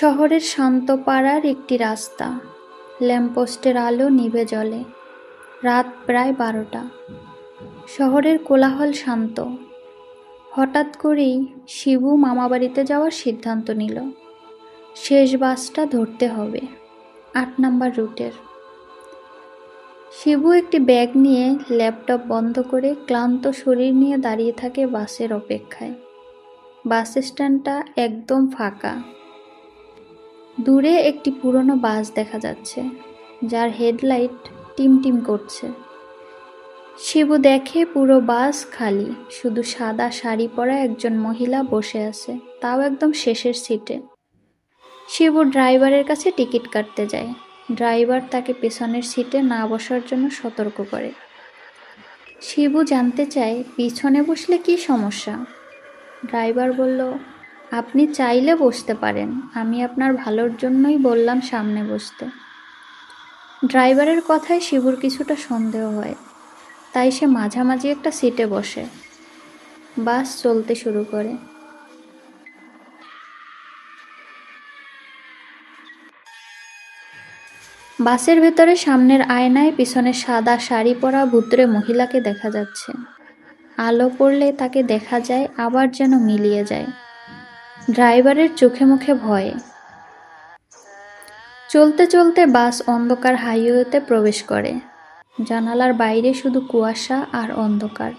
শহরের শান্ত পাড়ার একটি রাস্তা। ল্যাম্পপোস্টের আলো নিভে জলে। রাত প্রায় বারোটা। শহরের কোলাহল শান্ত। হঠাৎ করেই শিবু মামাবাড়িতে যাওয়ার সিদ্ধান্ত নিল। শেষ বাসটা ধরতে হবে। আট নাম্বার রুটের। শিবু একটি ব্যাগ নিয়ে ল্যাপটপ বন্ধ করে ক্লান্ত শরীর নিয়ে দাঁড়িয়ে থাকে বাসের অপেক্ষায়। বাস স্ট্যান্ডটা একদম ফাঁকা। দূরে একটি পুরনো বাস দেখা যাচ্ছে, যার হেডলাইট টিমটিম করছে। শিবু দেখে পুরো বাস খালি, শুধু সাদা শাড়ি পরা একজন মহিলা বসে আছে, তাও একদম শেষের সিটে। শিবু ড্রাইভারের কাছে টিকিট কাটতে যায়। ড্রাইভার তাকে পেছনের সিটে না বসার জন্য সতর্ক করে। শিবু জানতে চায়, পিছনে বসলে কি সমস্যা? ড্রাইভার বলল আপনি চাইলে বসতে পারেন। আমি আপনার ভালোর জন্যই বললাম সামনে বসতে। ড্রাইভারের কথায় শিবুর কিছুটা সন্দেহ হয়। তাই সে মাঝামাঝি একটা সিটে বসে। বাস চলতে শুরু করে। বাসের ভেতরে সামনের আয়নায় পিছনে সাদা শাড়ি পরা ভুতরে মহিলাকে দেখা যাচ্ছে। আলো পড়লে তাকে দেখা যায়, আবার যেন মিলিয়ে যায়। ড্রাইভারের চোখে মুখে ভয়ে। চলতে চলতে বাস অন্ধকার হাইওয়েতে প্রবেশ করে। জানালার বাইরে শুধু কুয়াশা আর অন্ধকার।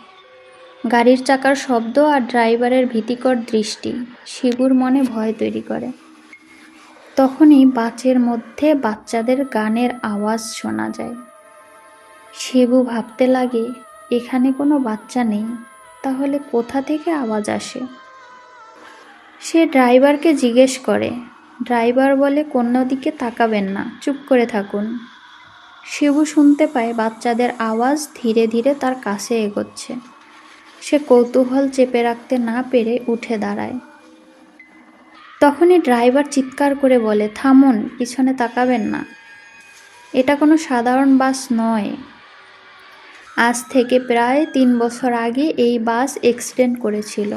গাড়ির চাকার শব্দ আর ড্রাইভারের ভীতিকর দৃষ্টি শিবুর মনে ভয় তৈরি করে। তখনই বাসের মধ্যে বাচ্চাদের গানের আওয়াজ শোনা যায়। শিবু ভাবতে লাগে, এখানে কোনো বাচ্চা নেই, তাহলে কোথা থেকে আওয়াজ আসে? সে ড্রাইভারকে জিজ্ঞেস করে, ড্রাইভার বলে কোনো দিকে তাকাবেন না, চুপ করে থাকুন। শিবু শুনতে পায় বাচ্চাদের আওয়াজ ধীরে ধীরে তার কাছে এগোচ্ছে। সে কৌতূহল চেপে রাখতে না পেরে উঠে দাঁড়ায়। তখনই ড্রাইভার চিৎকার করে বলে, থামুন, পিছনে তাকাবেন না। এটা কোনো সাধারণ বাস নয়। আজ থেকে প্রায় তিন বছর আগে এই বাস এক্সিডেন্ট করেছিল।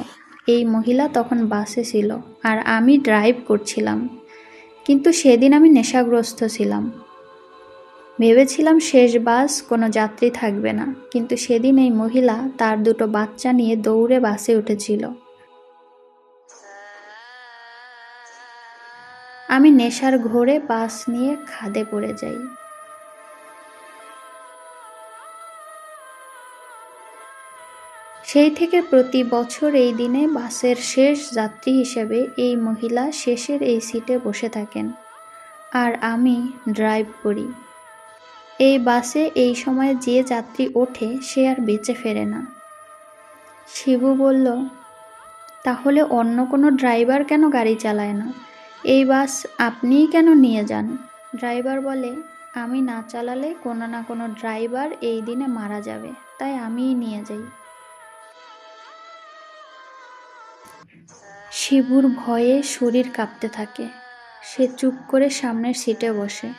এই মহিলা তখন বাসে ছিল আর আমি ড্রাইভ করছিলাম। কিন্তু সেদিন আমি নেশাগ্রস্ত ছিলাম। ভেবেছিলাম শেষ বাস কোনো যাত্রী থাকবে না, কিন্তু সেদিন এই মহিলা তার দুটো বাচ্চা নিয়ে দৌড়ে বাসে উঠেছিল। আমি নেশার ঘোরে বাস নিয়ে খাদে পড়ে যাই। সেই থেকে প্রতি বছর এই দিনে বাসের শেষ যাত্রী হিসেবে এই মহিলা শেষের এই সিটে বসে থাকেন। আর আমি ড্রাইভ করি। এই বাসে এই সময় যে যাত্রী ওঠে, সে আর বেঁচে ফেরে না। শিবু বলল, তাহলে অন্য কোনো ড্রাইভার কেন গাড়ি চালায় না? এই বাস আপনিই কেন নিয়ে যান? ড্রাইভার বলে, আমি না চালালে কোনো না কোনো ড্রাইভার এই দিনে মারা যাবে, তাই আমিই নিয়ে যাই। শিবুর ভয়ে শরীর কাঁপতে থাকে। সে চুপ করে সামনের সিটে বসে।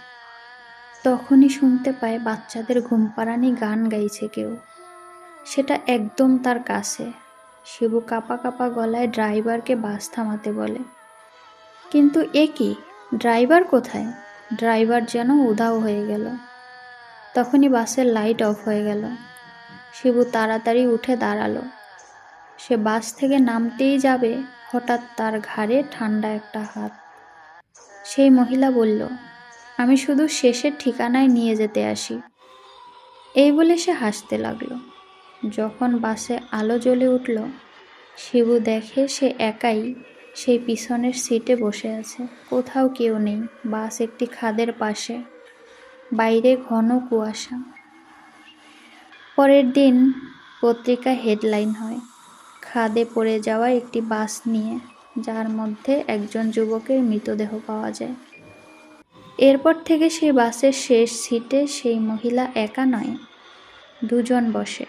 তখনই শুনতে পায় বাচ্চাদের ঘুমপাড়ানি গান গাইছে কেউ। সেটা একদম তার কাছে। শিবু কাপা কাপা গলায় ড্রাইভারকে বাস থামাতে বলে। কিন্তু এ কি? ড্রাইভার কোথায়? ড্রাইভার যেন উধাও হয়ে গেল। তখনই বাসের লাইট অফ হয়ে গেল। শিবু তাড়াতাড়ি উঠে দাঁড়াল। সে বাস থেকে নামতেই যাবে হঠাৎ তার ঘাড়ে ঠান্ডা একটা হাত। সেই মহিলা বলল, আমি শুধু শেষের ঠিকানায় নিয়ে যেতে আসি। এই বলে সে হাসতে লাগল। যখন বাসে আলো জ্বলে উঠল, শিবু দেখে সে একাই সেই পিছনের সিটে বসে আছে। কোথাও কেউ নেই, বাস একটি খাদের পাশে, বাইরে ঘন কুয়াশা। পরের দিন পত্রিকা হেডলাইন হয়। খাদে পড়ে যাওয়া একটি বাস নিয়ে, যার মধ্যে একজন যুবকের মৃতদেহ পাওয়া যায়। এরপর থেকে সেই বাসের শেষ সিটে সেই মহিলা একা নয়, দুজন বসে।